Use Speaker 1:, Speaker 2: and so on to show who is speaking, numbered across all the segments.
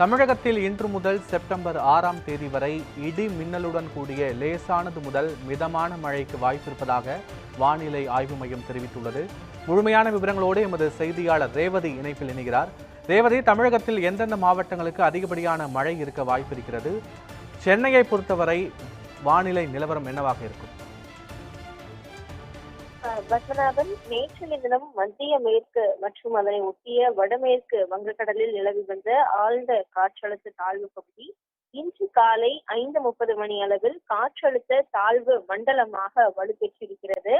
Speaker 1: தமிழகத்தில் இன்று முதல் செப்டம்பர் ஆறாம் தேதி வரை இடி மின்னலுடன் கூடிய லேசானது முதல் மிதமான மழைக்கு வாய்ப்பிருப்பதாக வானிலை ஆய்வு மையம் தெரிவித்துள்ளது முழுமையான விவரங்களோடு எமது செய்தியாளர் ரேவதி இணைப்பில் இணைகிறார் ரேவதி தமிழகத்தில் எந்தெந்த மாவட்டங்களுக்கு அதிகப்படியான மழை இருக்க வாய்ப்பிருக்கிறது சென்னையை பொறுத்தவரை வானிலை நிலவரம் என்னவாக இருக்கும்
Speaker 2: பத்மநாபன் நேற்று தினம் மத்திய மேற்கு மற்றும் அதனை ஒட்டிய வடமேற்கு வங்கக்கடலில் நிலவி வந்த ஆழ்ந்த காற்றழுத்த தாழ்வு பகுதி இன்று காலை ஐந்து முப்பது மணி அளவில் காற்றழுத்த தாழ்வு மண்டலமாக வலுப்பெற்றிருக்கிறது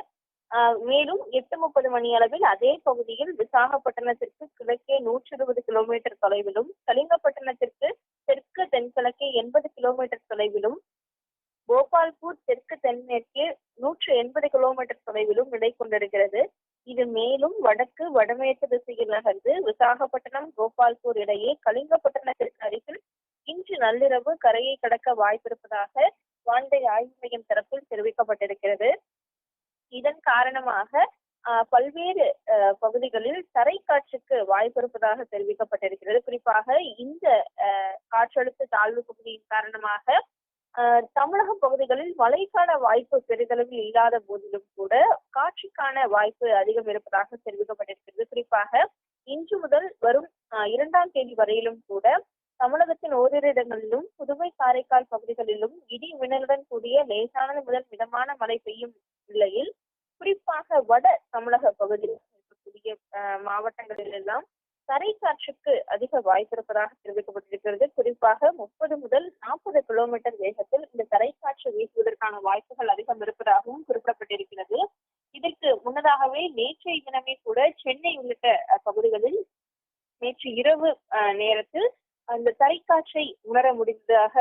Speaker 2: மேலும் எட்டு முப்பது மணி அளவில் அதே பகுதியில் விசாகப்பட்டினத்திற்கு கிழக்கே நூற்றி இருபது கிலோமீட்டர் தொலைவிலும் கலிங்கப்பட்டினத்திற்கு தெற்கு தென்கிழக்கே எண்பது கிலோமீட்டர் தொலைவிலும் போபால்பூர் தெற்கு தென்மேற்கே நூற்று எண்பது கிலோமீட்டர் தொலைவிலும் நிலை கொண்டிருக்கிறது இது மேலும் வடக்கு வடமேற்கு திசையில் நகர்ந்து விசாகப்பட்டினம் கோபால்பூர் இடையே கலிங்கப்பட்டினத்திற்கு அருகில் இன்று நள்ளிரவு கரையை கடக்க வாய்ப்பிருப்பதாக வானிலை ஆய்வு மையம் தரப்பில் தெரிவிக்கப்பட்டிருக்கிறது இதன் காரணமாக பல்வேறு பகுதிகளில் தரை காற்றுக்கு வாய்ப்பிருப்பதாக தெரிவிக்கப்பட்டிருக்கிறது குறிப்பாக இந்த காற்றழுத்த தாழ்வு பகுதியின் காரணமாக தமிழக பகுதிகளில் மழைக்கான வாய்ப்பு பெரிதளவில் இல்லாத போதிலும் கூட காட்சிக்கான வாய்ப்பு அதிகம் இருப்பதாக தெரிவிக்கப்பட்டிருக்கிறது குறிப்பாக இன்று முதல் வரும் இரண்டாம் தேதி வரையிலும் கூட தமிழகத்தின் ஓரிரு இடங்களிலும் புதுவை காரைக்கால் பகுதிகளிலும் இடி மின்னலுடன் கூடிய லேசானது முதல் மிதமான மழை பெய்யும் நிலையில் குறிப்பாக வட தமிழக பகுதியில் இருக்கக்கூடிய மாவட்டங்களில் எல்லாம் தரை காற்றுக்கு அதிக வாய்ப்பிருப்பதாக தெரிவிக்கப்பட்டிருக்கிறது குறிப்பாக முப்பது முதல் நாற்பது கிலோமீட்டர் வேகத்தில் இந்த தரை காற்று வீசுவதற்கான வாய்ப்புகள் அதிகம் இருப்பதாகவும் குறிப்பிடப்பட்டிருக்கிறது இதற்கு முன்னதாகவே நேற்றைய தினமே கூட சென்னை உள்ளிட்ட பகுதிகளில் நேற்று இரவு நேரத்தில் அந்த தரைக்காற்றை உணர முடிந்ததாக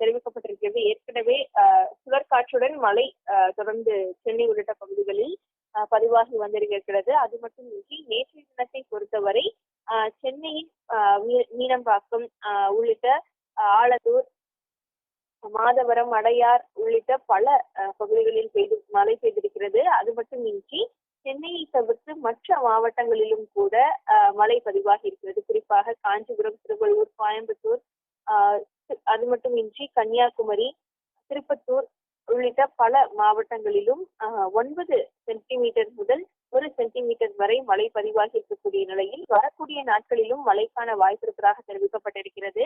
Speaker 2: தெரிவிக்கப்பட்டிருக்கிறது ஏற்கனவே சுழற்காற்றுடன் மழை தொடர்ந்து சென்னை உள்ளிட்ட பகுதிகளில் பதிவாகி வந்திருக்கிறது அது மட்டுமின்றி நேற்றைய தினத்தை பொறுத்தவரை சென்னையின் மீனம்பாக்கம் உள்ளிட்ட ஆலத்தூர் மாதவரம் அடையார் உள்ளிட்ட பல பகுதிகளில் பெய்து மழை பெய்திருக்கிறது அது மட்டுமின்றி சென்னையை தவிர்த்து மற்ற மாவட்டங்களிலும் கூட மழை பதிவாகி இருக்கிறது குறிப்பாக காஞ்சிபுரம் திருவள்ளூர் கோயம்புத்தூர் அது மட்டுமின்றி கன்னியாகுமரி திருப்பத்தூர் உள்ளிட்ட பல மாவட்டங்களிலும் ஒன்பது சென்டிமீட்டர் முதல் வரை மழை பதிவாகி இருக்கக்கூடிய நிலையில் வரக்கூடிய நாட்களிலும் மழைக்கான இருப்பதாக தெரிவிக்கப்பட்டிருக்கிறது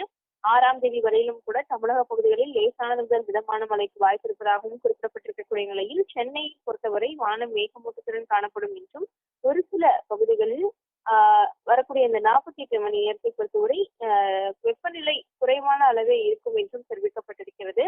Speaker 2: ஆறாம் தேதி வரையிலும் கூட தமிழக பகுதிகளில் லேசானது முதல் மிதமான மழைக்கு இருப்பதாகவும் குறிப்பிடப்பட்டிருக்கக்கூடிய நிலையில் சென்னையை பொறுத்தவரை வானம் மேகமூட்டத்துடன் காணப்படும் என்றும் ஒரு சில பகுதிகளில் ஆஹ் வரக்கூடிய இந்த நாற்பத்தி எட்டு மணி நேரத்தை பொறுத்தவரை வெப்பநிலை குறைவான அளவே இருக்கும் என்றும் தெரிவிக்கப்பட்டிருக்கிறது